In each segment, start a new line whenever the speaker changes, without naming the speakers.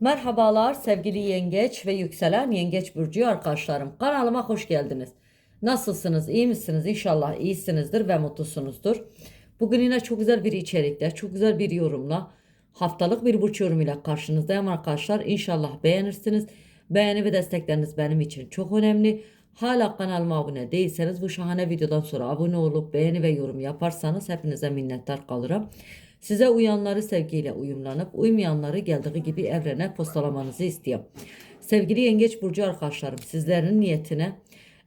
Merhabalar sevgili yengeç ve yükselen yengeç burcu arkadaşlarım. Kanalıma hoş geldiniz. Nasılsınız? İyi misiniz? İnşallah iyisinizdir ve mutlusunuzdur. Bugün yine çok güzel bir içerikle, çok güzel bir yorumla, haftalık bir burç yorumuyla karşınızdayım arkadaşlar. İnşallah beğenirsiniz. Beğeni ve destekleriniz benim için çok önemli. Hala kanalıma abone değilseniz bu şahane videodan sonra abone olup beğeni ve yorum yaparsanız hepinize minnettar kalırım. Size uyanları sevgiyle uyumlanıp uymayanları geldiği gibi evrene postalamanızı istiyorum. Sevgili Yengeç Burcu arkadaşlarım sizlerin niyetine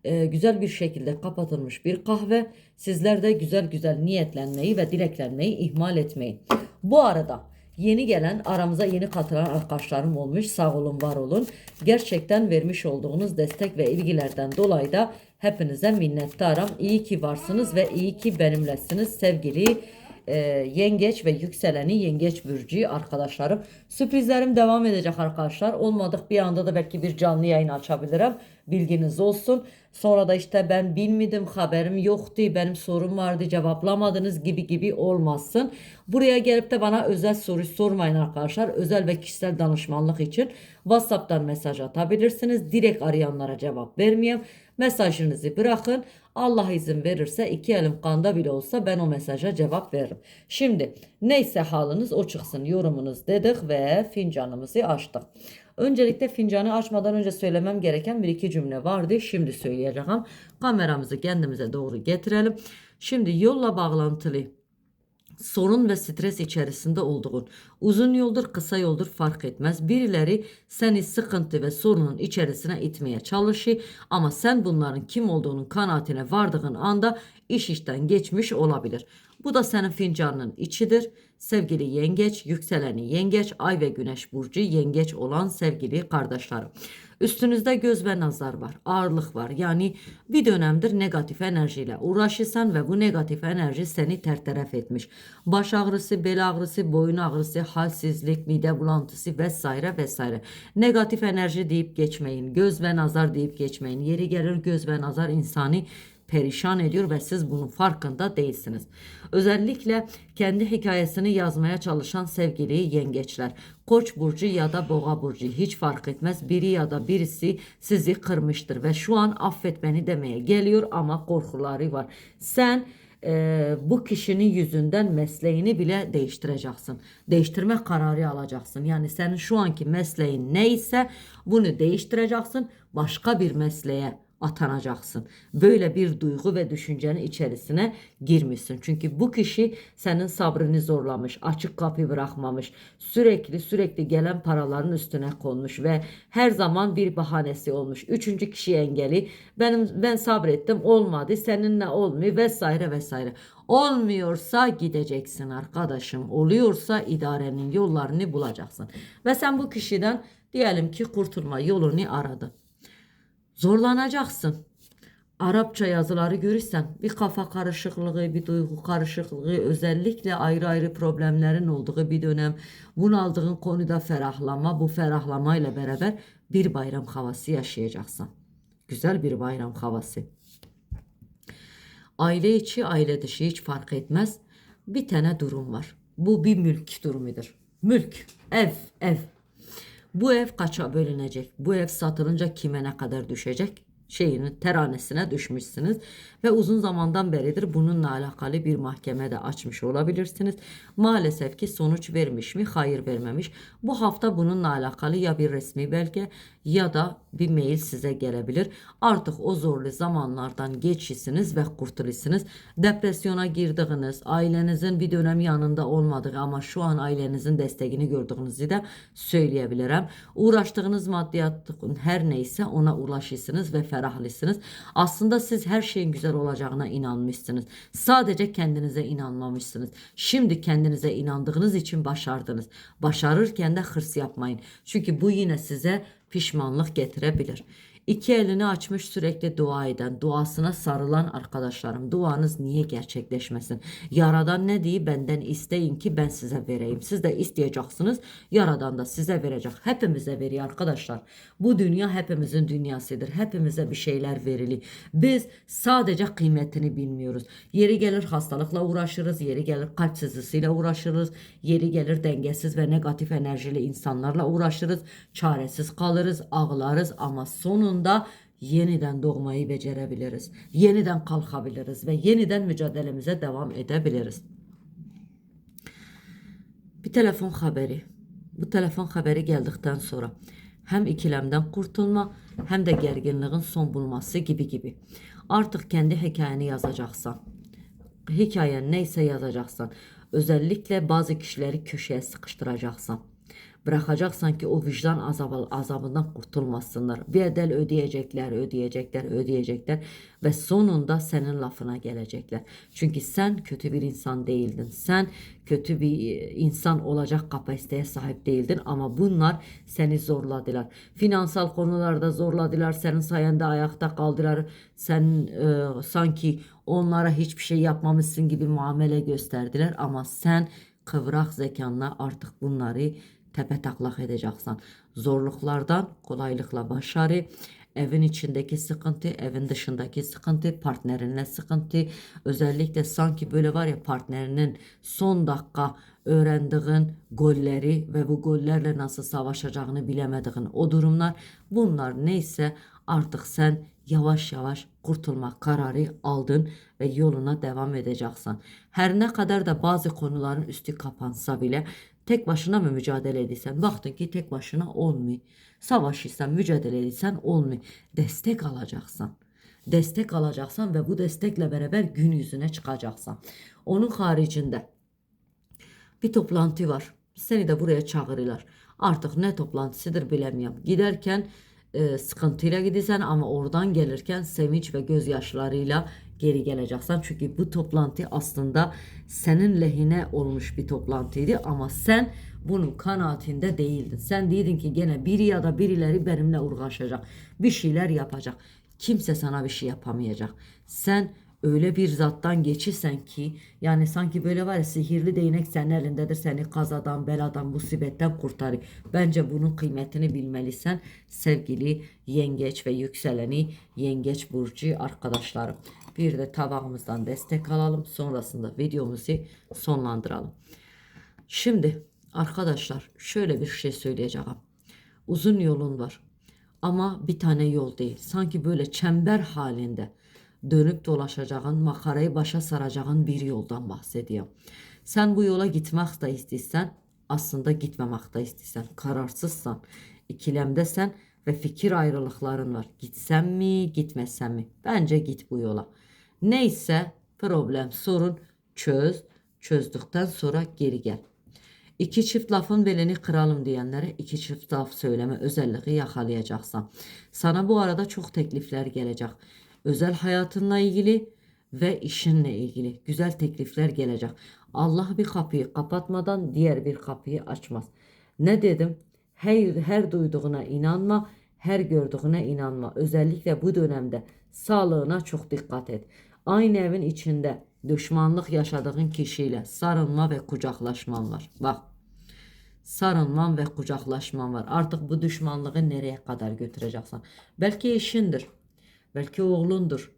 e, güzel bir şekilde kapatılmış bir kahve. Sizler de güzel güzel niyetlenmeyi ve dileklenmeyi ihmal etmeyin. Bu arada yeni gelen aramıza yeni katılan arkadaşlarım olmuş. Sağ olun var olun. Gerçekten vermiş olduğunuz destek ve ilgilerden dolayı da hepinize minnettarım. İyi ki varsınız ve iyi ki benimlesiniz sevgili e, yengeç ve yükseleni yengeç burcu arkadaşlarım. Sürprizlerim devam edecek arkadaşlar. Olmadık bir anda da belki bir canlı yayın açabilirim. Bilginiz olsun. Sonra da işte ben bilmedim haberim yoktu benim sorum vardı cevaplamadınız gibi gibi olmasın. Buraya gelip de bana özel soru sormayın arkadaşlar. Özel ve kişisel danışmanlık için WhatsApp'tan mesaj atabilirsiniz. Direkt arayanlara cevap vermeyeyim. Mesajınızı bırakın. Allah izin verirse iki elim kanda bile olsa ben o mesaja cevap veririm. Şimdi neyse haliniz o çıksın yorumunuz dedik ve fincanımızı açtık. Öncelikle fincanı açmadan önce söylemem gereken bir iki cümle vardı. Şimdi söyleyeceğim. Kameramızı kendimize doğru getirelim. Şimdi yolla bağlantılı sorun ve stres içerisinde olduğun, uzun yoldur kısa yoldur fark etmez. Birileri seni sıkıntı ve sorunun içerisine itmeye çalışır ama sen bunların kim olduğunun kanaatine vardığın anda iş işten geçmiş olabilir. Bu da senin fincanının içidir. Sevgili yengeç, yükseleni yengeç, ay ve güneş burcu yengeç olan sevgili kardeşlerim. Üstünüzde göz ve nazar var, ağırlık var. Yani bir dönemdir negatif enerjiyle uğraşırsan ve bu negatif enerji seni terteref etmiş. Baş ağrısı, bel ağrısı, boyun ağrısı, halsizlik, mide bulantısı vesaire vesaire. Negatif enerji deyip geçmeyin. Göz ve nazar deyip geçmeyin. Yeri gelir göz ve nazar insanı perişan ediyor ve siz bunun farkında değilsiniz. Özellikle kendi hikayesini yazmaya çalışan sevgili yengeçler. Koç burcu ya da boğa burcu hiç fark etmez. Biri ya da birisi sizi kırmıştır ve şu an affet beni demeye geliyor ama korkuları var. Sen e, bu kişinin yüzünden mesleğini bile değiştireceksin. Değiştirme kararı alacaksın. Yani senin şu anki mesleğin neyse bunu değiştireceksin. Başka bir mesleğe atanacaksın. Böyle bir duygu ve düşüncenin içerisine girmişsin. Çünkü bu kişi senin sabrını zorlamış, açık kapı bırakmamış, sürekli sürekli gelen paraların üstüne konmuş ve her zaman bir bahanesi olmuş. Üçüncü kişi engeli. Benim ben sabrettim olmadı, seninle olmuyor vesaire vesaire. Olmuyorsa gideceksin arkadaşım. Oluyorsa idarenin yollarını bulacaksın. Ve sen bu kişiden diyelim ki kurtulma yolunu aradın. Zorlanacaksın. Arapça yazıları görürsen bir kafa karışıklığı, bir duygu karışıklığı, özellikle ayrı ayrı problemlerin olduğu bir dönem bunaldığın konuda ferahlama, bu ferahlamayla beraber bir bayram havası yaşayacaksın. Güzel bir bayram havası. Aile içi, aile dışı hiç fark etmez. Bir tane durum var. Bu bir mülk durumudur. Mülk, ev, ev. Bu ev kaça bölünecek? Bu ev satılınca kime ne kadar düşecek? Şeyinin teranesine düşmüşsünüz ve uzun zamandan beridir bununla alakalı bir mahkemede açmış olabilirsiniz. Maalesef ki sonuç vermiş mi? Hayır vermemiş. Bu hafta bununla alakalı ya bir resmi belge ya da bir mail size gelebilir. Artık o zorlu zamanlardan geçişsiniz ve kurtuluşsunuz. Depresyona girdiğiniz, ailenizin bir dönem yanında olmadığı ama şu an ailenizin desteğini gördüğünüzü de söyleyebilirim. Uğraştığınız maddiyatın her neyse ona ulaşırsınız ve ferahlısınız. Aslında siz her şeyin güzel olacağına inanmışsınız. Sadece kendinize inanmamışsınız. Şimdi kendinize inandığınız için başardınız. Başarırken de hırs yapmayın. Çünkü bu yine size pişmanlık getirebilir. İki elini açmış sürekli dua eden, duasına sarılan arkadaşlarım. Duanız niye gerçekleşmesin? Yaradan ne diye benden isteyin ki ben size vereyim. Siz de isteyeceksiniz. Yaradan da size verecek. Hepimize veriyor arkadaşlar. Bu dünya hepimizin dünyasıdır. Hepimize bir şeyler verili. Biz sadece kıymetini bilmiyoruz. Yeri gelir hastalıkla uğraşırız. Yeri gelir kalp sızısıyla uğraşırız. Yeri gelir dengesiz ve negatif enerjili insanlarla uğraşırız. Çaresiz kalırız, ağlarız ama sonunda yeniden doğmayı becerebiliriz. Yeniden kalkabiliriz ve yeniden mücadelemize devam edebiliriz. Bir telefon haberi. Bu telefon haberi geldikten sonra hem ikilemden kurtulma hem de gerginliğin son bulması gibi gibi. Artık kendi hikayeni yazacaksan, hikayen neyse yazacaksan, özellikle bazı kişileri köşeye sıkıştıracaksan, bırakacaksan ki o vicdan azabı, azabından kurtulmasınlar. Bir bedel ödeyecekler, ödeyecekler, ödeyecekler ve sonunda senin lafına gelecekler. Çünkü sen kötü bir insan değildin. Sen kötü bir e, insan olacak kapasiteye sahip değildin ama bunlar seni zorladılar. Finansal konularda zorladılar. Senin sayende ayakta kaldılar. Sen e, sanki onlara hiçbir şey yapmamışsın gibi muamele gösterdiler ama sen kıvrak zekanla artık bunları tepe taklak edeceksin. Zorluklardan kolaylıkla başarı, evin içindeki sıkıntı, evin dışındaki sıkıntı, partnerinle sıkıntı, özellikle sanki böyle var ya partnerinin son dakika öğrendiğin golleri ve bu gollerle nasıl savaşacağını bilemediğin o durumlar bunlar neyse artık sen yavaş yavaş kurtulma kararı aldın ve yoluna devam edeceksin. Her ne kadar da bazı konuların üstü kapansa bile tek başına mı mücadele ediysen baktın ki tek başına olmuyor. Savaşırsan mücadele ediysen olmuyor. Destek alacaksın. Destek alacaksan ve bu destekle beraber gün yüzüne çıkacaksan. Onun haricinde bir toplantı var. Seni de buraya çağırırlar. Artık ne toplantısıdır bilemiyorum. Giderken e, sıkıntıyla gidersen ama oradan gelirken sevinç ve gözyaşlarıyla geri geleceksin. Çünkü bu toplantı aslında senin lehine olmuş bir toplantıydı ama sen bunun kanaatinde değildin. Sen dedin ki gene biri ya da birileri benimle uğraşacak. Bir şeyler yapacak. Kimse sana bir şey yapamayacak. Sen öyle bir zattan geçirsen ki yani sanki böyle var ya sihirli değnek senin elindedir seni kazadan beladan musibetten kurtarır. Bence bunun kıymetini bilmelisin sevgili yengeç ve yükseleni yengeç burcu arkadaşlarım. Bir de tabağımızdan destek alalım sonrasında videomuzu sonlandıralım. Şimdi arkadaşlar şöyle bir şey söyleyeceğim. Uzun yolun var ama bir tane yol değil. Sanki böyle çember halinde dönüp dolaşacağın, makarayı başa saracağın bir yoldan bahsediyorum. Sen bu yola gitmek de istiyorsan, aslında gitmemek de istiyorsan, kararsızsan, ikilemdesen ve fikir ayrılıkların var. Gitsem mi, gitmesem mi? Bence git bu yola. Neyse problem, sorun çöz. Çözdükten sonra geri gel. İki çift lafın belini kıralım diyenlere iki çift laf söyleme özelliği yakalayacaksan. Sana bu arada çok teklifler gelecek. Özel hayatınla ilgili ve işinle ilgili güzel teklifler gelecek. Allah bir kapıyı kapatmadan diğer bir kapıyı açmaz. Ne dedim? Her, her duyduğuna inanma, her gördüğüne inanma. Özellikle bu dönemde sağlığına çok dikkat et. Aynı evin içinde düşmanlık yaşadığın kişiyle sarılma ve kucaklaşman var. Bak sarılman ve kucaklaşman var. Artık bu düşmanlığı nereye kadar götüreceksin? Belki eşindir. Belki oğlundur.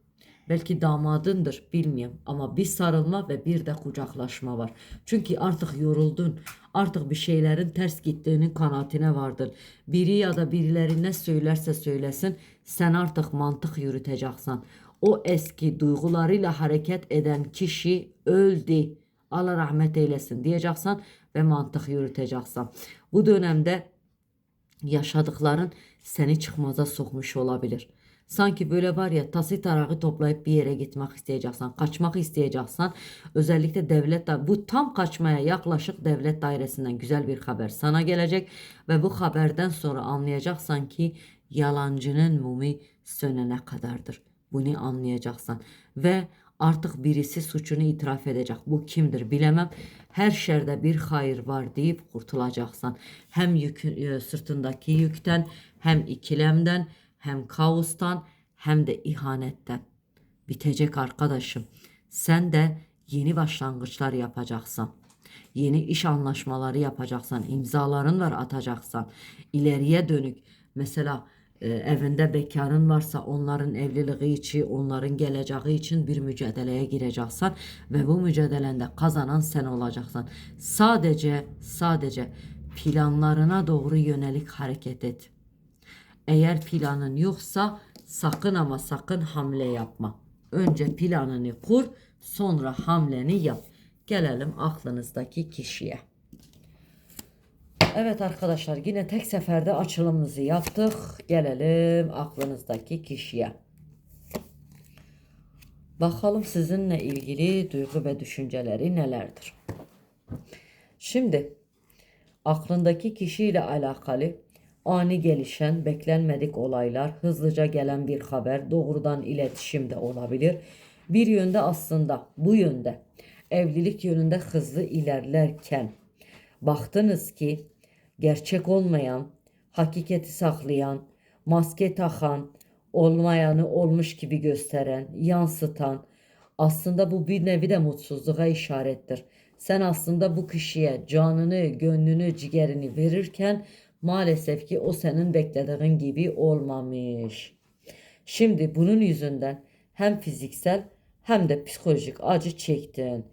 Belki damadındır bilmiyorum ama bir sarılma ve bir de kucaklaşma var. Çünkü artık yoruldun. Artık bir şeylerin ters gittiğinin kanaatine vardın. Biri ya da birileri ne söylerse söylesin sen artık mantık yürüteceksin. O eski duygularıyla hareket eden kişi öldü. Allah rahmet eylesin diyeceksin ve mantık yürüteceksin. Bu dönemde yaşadıkların seni çıkmaza sokmuş olabilir. Sanki böyle var ya tası tarağı toplayıp bir yere gitmek isteyeceksen, kaçmak isteyeceksen özellikle devlet bu tam kaçmaya yaklaşık devlet dairesinden güzel bir haber sana gelecek ve bu haberden sonra anlayacaksan ki yalancının mumu sönene kadardır. Bunu anlayacaksın ve artık birisi suçunu itiraf edecek. Bu kimdir bilemem. Her şerde bir hayır var deyip kurtulacaksın. Hem yük, e, sırtındaki yükten hem ikilemden hem kaostan hem de ihanetten. Bitecek arkadaşım. Sen de yeni başlangıçlar yapacaksan, yeni iş anlaşmaları yapacaksan, imzaların var atacaksan, ileriye dönük mesela e, evinde bekarın varsa onların evliliği için, onların geleceği için bir mücadeleye gireceksen ve bu mücadelende kazanan sen olacaksan. Sadece sadece planlarına doğru yönelik hareket et. Eğer planın yoksa sakın ama sakın hamle yapma. Önce planını kur, sonra hamleni yap. Gelelim aklınızdaki kişiye. Evet arkadaşlar yine tek seferde açılımımızı yaptık. Gelelim aklınızdaki kişiye. Bakalım sizinle ilgili duygu ve düşünceleri nelerdir? Şimdi aklındaki kişiyle alakalı ani gelişen, beklenmedik olaylar, hızlıca gelen bir haber, doğrudan iletişim de olabilir. Bir yönde aslında bu yönde evlilik yönünde hızlı ilerlerken baktınız ki gerçek olmayan, hakikati saklayan, maske takan, olmayanı olmuş gibi gösteren, yansıtan aslında bu bir nevi de mutsuzluğa işarettir. Sen aslında bu kişiye canını, gönlünü, ciğerini verirken maalesef ki o senin beklediğin gibi olmamış. Şimdi bunun yüzünden hem fiziksel hem de psikolojik acı çektin.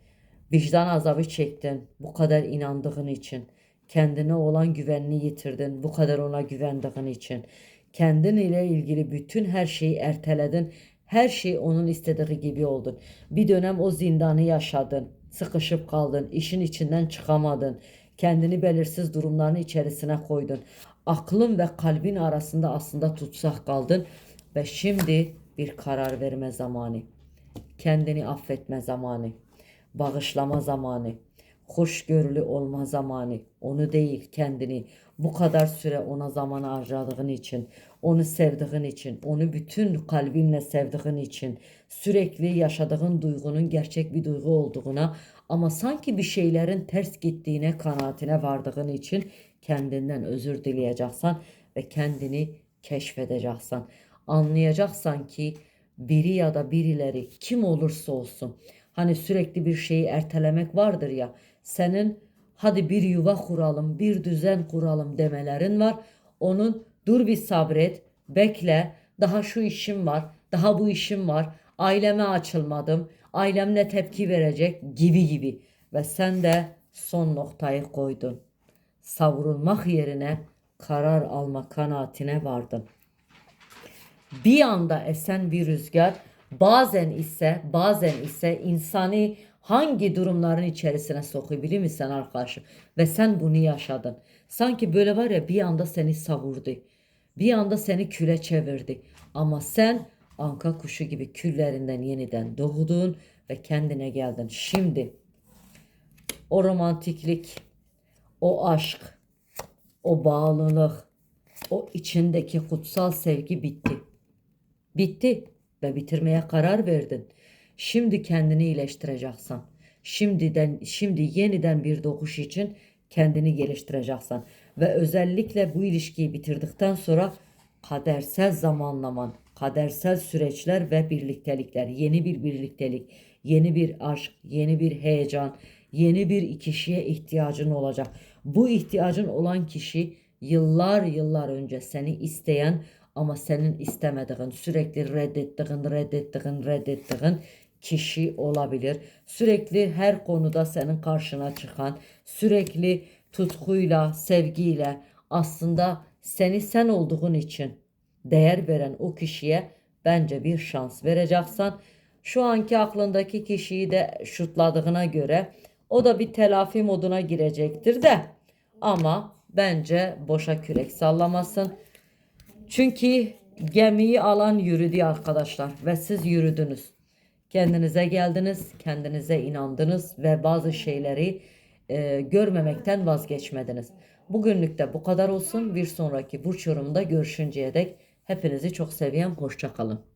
Vicdan azabı çektin bu kadar inandığın için. Kendine olan güvenini yitirdin bu kadar ona güvendiğin için. Kendin ile ilgili bütün her şeyi erteledin. Her şey onun istediği gibi oldun. Bir dönem o zindanı yaşadın. Sıkışıp kaldın. işin içinden çıkamadın. Kendini belirsiz durumların içerisine koydun. Aklın ve kalbin arasında aslında tutsak kaldın. Ve şimdi bir karar verme zamanı. Kendini affetme zamanı. Bağışlama zamanı. Hoşgörülü olma zamanı. Onu değil kendini bu kadar süre ona zaman harcadığın için, onu sevdiğin için, onu bütün kalbinle sevdiğin için, sürekli yaşadığın duygunun gerçek bir duygu olduğuna ama sanki bir şeylerin ters gittiğine kanaatine vardığın için kendinden özür dileyeceksen ve kendini keşfedeceksen. Anlayacaksan ki biri ya da birileri kim olursa olsun hani sürekli bir şeyi ertelemek vardır ya senin hadi bir yuva kuralım bir düzen kuralım demelerin var. Onun dur bir sabret bekle daha şu işim var daha bu işim var aileme açılmadım ailem ne tepki verecek gibi gibi ve sen de son noktayı koydun. Savrulmak yerine karar alma kanaatine vardın. Bir anda esen bir rüzgar bazen ise bazen ise insani hangi durumların içerisine sokuyor biliyor musun arkadaşım? Ve sen bunu yaşadın. Sanki böyle var ya bir anda seni savurdu. Bir anda seni küle çevirdi. Ama sen anka kuşu gibi küllerinden yeniden doğdun ve kendine geldin. Şimdi o romantiklik, o aşk, o bağlılık, o içindeki kutsal sevgi bitti. Bitti ve bitirmeye karar verdin. Şimdi kendini iyileştireceksin. Şimdiden şimdi yeniden bir doğuş için kendini geliştireceksin ve özellikle bu ilişkiyi bitirdikten sonra kadersel zamanlaman, kadersel süreçler ve birliktelikler, yeni bir birliktelik, yeni bir aşk, yeni bir heyecan, yeni bir kişiye ihtiyacın olacak. Bu ihtiyacın olan kişi yıllar yıllar önce seni isteyen ama senin istemediğin, sürekli reddettiğin, reddettiğin, reddettiğin kişi olabilir. Sürekli her konuda senin karşına çıkan, sürekli tutkuyla, sevgiyle aslında seni sen olduğun için değer veren o kişiye bence bir şans vereceksen şu anki aklındaki kişiyi de şutladığına göre o da bir telafi moduna girecektir de ama bence boşa kürek sallamasın. Çünkü gemiyi alan yürüdü arkadaşlar ve siz yürüdünüz. Kendinize geldiniz, kendinize inandınız ve bazı şeyleri e, görmemekten vazgeçmediniz. Bugünlük de bu kadar olsun. Bir sonraki burç yorumunda görüşünceye dek hepinizi çok seviyorum. Hoşçakalın.